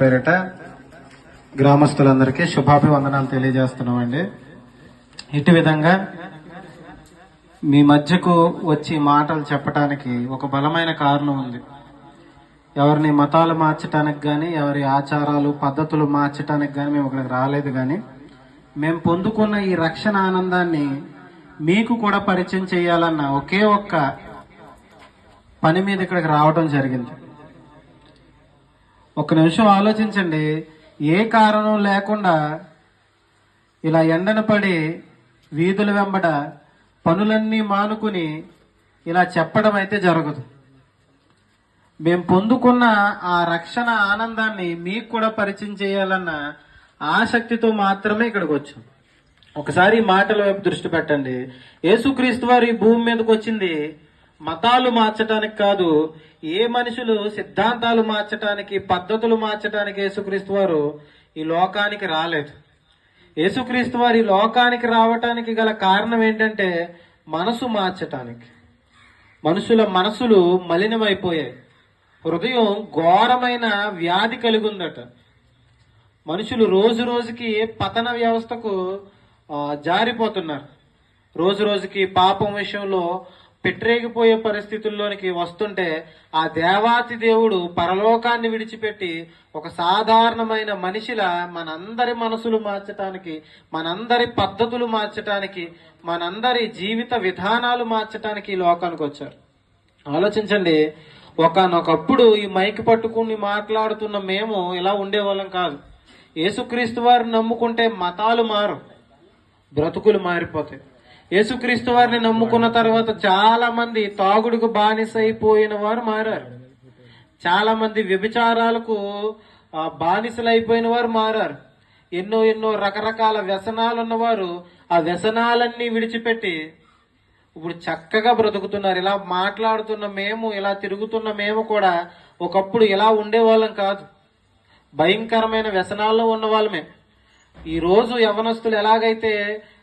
పేరిట గ్రామస్తులందరికీ శుభాభివందనాలు తెలియజేస్తున్నామండి. ఇటు విధంగా మీ మధ్యకు వచ్చి మాటలు చెప్పడానికి ఒక బలమైన కారణం ఉంది. ఎవరిని మతాలు మార్చడానికి కానీ ఎవరి ఆచారాలు పద్ధతులు మార్చడానికి కానీ మేము ఇక్కడికి రాలేదు కానీ మేము పొందుకున్న ఈ రక్షణ ఆనందాన్ని మీకు కూడా పరిచయం చేయాలన్న ఒకే ఒక్క పని మీద ఇక్కడికి రావడం జరిగింది. ఒక నిమిషం ఆలోచించండి. ఏ కారణం లేకుండా ఇలా ఎండన పడి వీధుల వెంబడ పనులన్నీ మానుకుని ఇలా చెప్పడం అయితే జరగదు. మేము పొందుకున్న ఆ రక్షణ ఆనందాన్ని మీకు కూడా పరిచయం చేయాలన్న ఆసక్తితో మాత్రమే ఇక్కడికి వచ్చాం. ఒకసారి మాటల వైపు దృష్టి పెట్టండి. యేసుక్రీస్తు వారి భూమి మీదకి వచ్చింది. మతాలు మార్చడానికి కాదు ఏ మనుషులు సిద్ధాంతాలు మార్చడానికి పద్ధతులు మార్చడానికి యేసుక్రీస్తు వారు ఈ లోకానికి రాలేదు. యేసుక్రీస్తు వారు ఈ లోకానికి రావటానికి గల కారణం ఏంటంటే మనసు మార్చటానికి. మనుషుల మనసులు మలినమైపోయాయి. హృదయం ఘోరమైన వ్యాధి కలిగి ఉందట మనుషులు రోజు రోజుకి పతన వ్యవస్థకు జారిపోతున్నారు. రోజు రోజుకి పాపం విషయంలో పెట్టరేగిపోయే పరిస్థితుల్లోనికి వస్తుంటే ఆ దేవాతి దేవుడు పరలోకాన్ని విడిచిపెట్టి ఒక సాధారణమైన మనిషిలా మనందరి మనసులు మార్చటానికి మనందరి పద్ధతులు మార్చటానికి మనందరి జీవిత విధానాలు మార్చటానికి ఈ లోకానికి వచ్చారు. ఆలోచించండి ఒకనొకప్పుడు ఈ మైక్ పట్టుకుని మాట్లాడుతున్న మేము ఇలా ఉండేవాళ్ళం కాదు. యేసుక్రీస్తు వారిని నమ్ముకుంటే మతాలు మారు బ్రతుకులు మారిపోతాయి. యేసుక్రీస్తు వారిని నమ్ముకున్న తర్వాత చాలా మంది తాగుడుకు బానిసైపోయిన వారు మారారు. చాలా మంది వ్యభిచారాలకు బానిసలైపోయిన వారు మారారు. ఎన్నో ఎన్నో రకరకాల వ్యసనాలు ఉన్నవారు ఆ వ్యసనాలన్నీ విడిచిపెట్టి ఇప్పుడు చక్కగా బ్రతుకుతున్నారు. ఇలా మాట్లాడుతున్న మేము ఇలా తిరుగుతున్న మేము కూడా ఒకప్పుడు ఇలా ఉండేవాళ్ళం కాదు. భయంకరమైన వ్యసనాల్లో ఉన్న వాళ్ళమే ఈరోజు యవనస్తులు ఎలాగైతే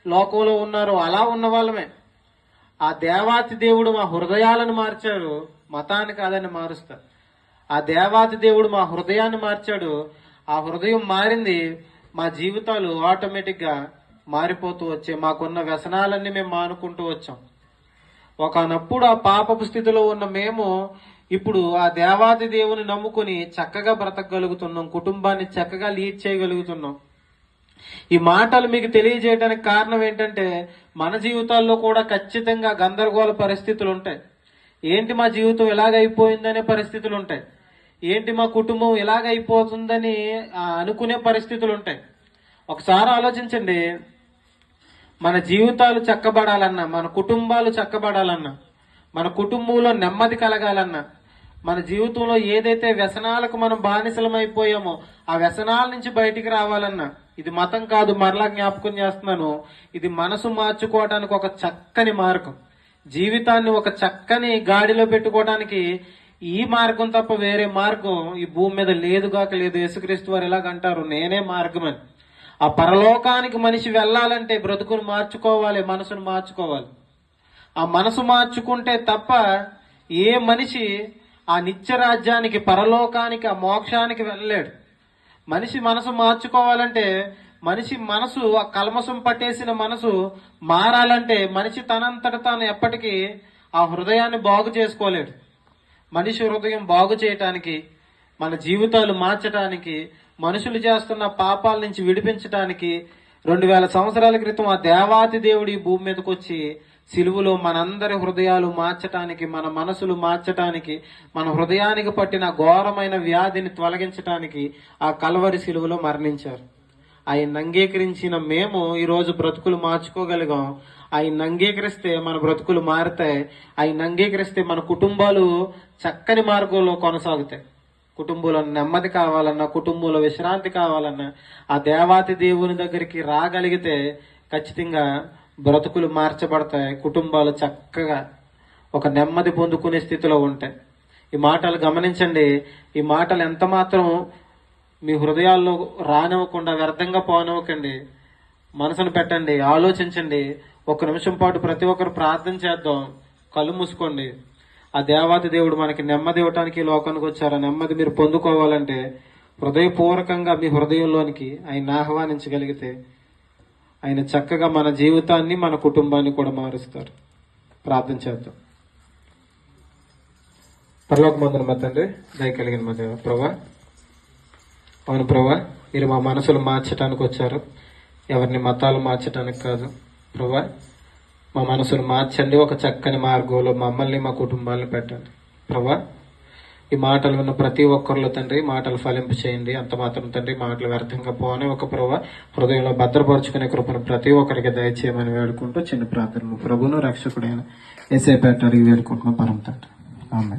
లోకంలో ఉన్నారో అలా ఉన్న వాళ్ళమే ఆ దేవాతి దేవుడు మా హృదయాలను మార్చాడు మతాన్ని కాదని మారుస్తారు. ఆ దేవాతి దేవుడు మా హృదయాన్ని మార్చాడు ఆ హృదయం మారింది మా జీవితాలు ఆటోమేటిక్గా మారిపోతూ వచ్చాయి మాకున్న వ్యసనాలన్నీ మేము మానుకుంటూ వచ్చాం. ఒకనప్పుడు ఆ పాపపు స్థితిలో ఉన్న మేము ఇప్పుడు ఆ దేవాది దేవుని నమ్ముకుని చక్కగా బ్రతకగలుగుతున్నాం కుటుంబాన్ని చక్కగా లీడ్ చేయగలుగుతున్నాం. ఈ మాటలు మీకు తెలియజేయడానికి కారణం ఏంటంటే మన జీవితాల్లో కూడా ఖచ్చితంగా గందరగోళ పరిస్థితులు ఉంటాయి. ఏంటి మా జీవితం ఎలాగైపోయిందనే పరిస్థితులు ఉంటాయి. ఏంటి మా కుటుంబం ఎలాగైపోతుందని అనుకునే పరిస్థితులు ఉంటాయి. ఒకసారి ఆలోచించండి. మన జీవితాలు చక్కబడాలన్నా మన కుటుంబాలు చక్కబడాలన్నా మన కుటుంబంలో నెమ్మది కలగాలన్నా మన జీవితంలో ఏదైతే వ్యసనాలకు మనం బానిసలమైపోయామో ఆ వ్యసనాల నుంచి బయటికి రావాలన్నా ఇది మతం కాదు మరలా జ్ఞాపకం చేస్తున్నాను ఇది మనసు మార్చుకోవడానికి ఒక చక్కని మార్గం. జీవితాన్ని ఒక చక్కని గాడిలో పెట్టుకోవడానికి ఈ మార్గం తప్ప వేరే మార్గం ఈ భూమి మీద లేదుగాక లేదు. యేసుక్రీస్తు వారు ఎలాగంటారు నేనే మార్గం అని ఆ పరలోకానికి మనిషి వెళ్ళాలంటే బ్రతుకును మార్చుకోవాలి మనసును మార్చుకోవాలి. ఆ మనసు మార్చుకుంటే తప్ప ఏ మనిషి ఆ నిత్య రాజ్యానికి పరలోకానికి ఆ మోక్షానికి వెళ్ళలేడు. మనిషి మనసు మార్చుకోవాలంటే మనిషి మనసు ఆ కల్మసం పట్టేసిన మనసు మారాలంటే మనిషి తనంతట తాను ఎప్పటికీ ఆ హృదయాన్ని బాగు చేసుకోలేడు. మనిషి హృదయం బాగు చేయటానికి మన జీవితాలు మార్చడానికి మనుషులు చేస్తున్న పాపాల నుంచి విడిపించటానికి రెండు వేల సంవత్సరాల క్రితం ఆ దేవాతి దేవుడి భూమి మీదకి వచ్చి సిలువలో మనందరి హృదయాలు మార్చటానికి మన మనసులు మార్చటానికి మన హృదయానికి పట్టిన ఘోరమైన వ్యాధిని తొలగించటానికి ఆ కలవరి సిలువలో మరణించారు. ఆయన అంగీకరించిన మేము ఈరోజు బ్రతుకులు మార్చుకోగలిగాం. ఆయన అంగీకరిస్తే మన బ్రతుకులు మారుతాయి. ఆయన అంగీకరిస్తే మన కుటుంబాలు చక్కని మార్గంలో కొనసాగుతాయి. కుటుంబంలో నెమ్మది కావాలన్నా కుటుంబంలో విశ్రాంతి కావాలన్నా ఆ దేవాతి దేవుని దగ్గరికి రాగలిగితే ఖచ్చితంగా బ్రతుకులు మార్చబడతాయి కుటుంబాలు చక్కగా ఒక నెమ్మది పొందుకునే స్థితిలో ఉంటాయి. ఈ మాటలు గమనించండి ఈ మాటలు ఎంత మాత్రం మీ హృదయాల్లో రానివ్వకుండా వ్యర్థంగా పోనివ్వకండి. మనసును పెట్టండి ఆలోచించండి. ఒక నిమిషం పాటు ప్రతి ఒక్కరు ప్రార్థన చేద్దాం. కళ్ళు మూసుకోండి. ఆ దేవాది దేవుడు మనకి నెమ్మది ఇవ్వటానికి లోకానికి వచ్చారు. ఆ నెమ్మది మీరు పొందుకోవాలంటే హృదయపూర్వకంగా మీ హృదయంలోనికి ఆయన ఆహ్వానించగలిగితే ఆయన చక్కగా మన జీవితాన్ని మన కుటుంబాన్ని కూడా మారుస్తారు. ప్రార్థన చేద్దాం. పరలోక మందున మా తండ్రి దయ కలిగిన మా దేవ ప్రభా అవును ప్రభా మీరు మా మనసులు మార్చడానికి వచ్చారు. ఎవరిని మతాలు మార్చడానికి కాదు. ప్రభా మా మనసును మార్చండి. ఒక చక్కని మార్గంలో మమ్మల్ని మా కుటుంబాలను పెట్టండి. ప్రభా ఈ మాటలు విన్న ప్రతి ఒక్కరిలో తండ్రి మాటలు ఫలింపు చేయండి. అంత మాత్రం తండ్రి మాటలు వ్యర్థంగా పోని ఒక ప్రభా హృదయంలో భద్రపరుచుకునే కృపను ప్రతి ఒక్కరికి దయచేయమని వేడుకుంటూ చిన్న ప్రార్థనలు. ప్రభును రక్షకుడైన ఎసే పెట్టడానికి వేడుకుంటున్నాం పరం తండ్రి. ఆమె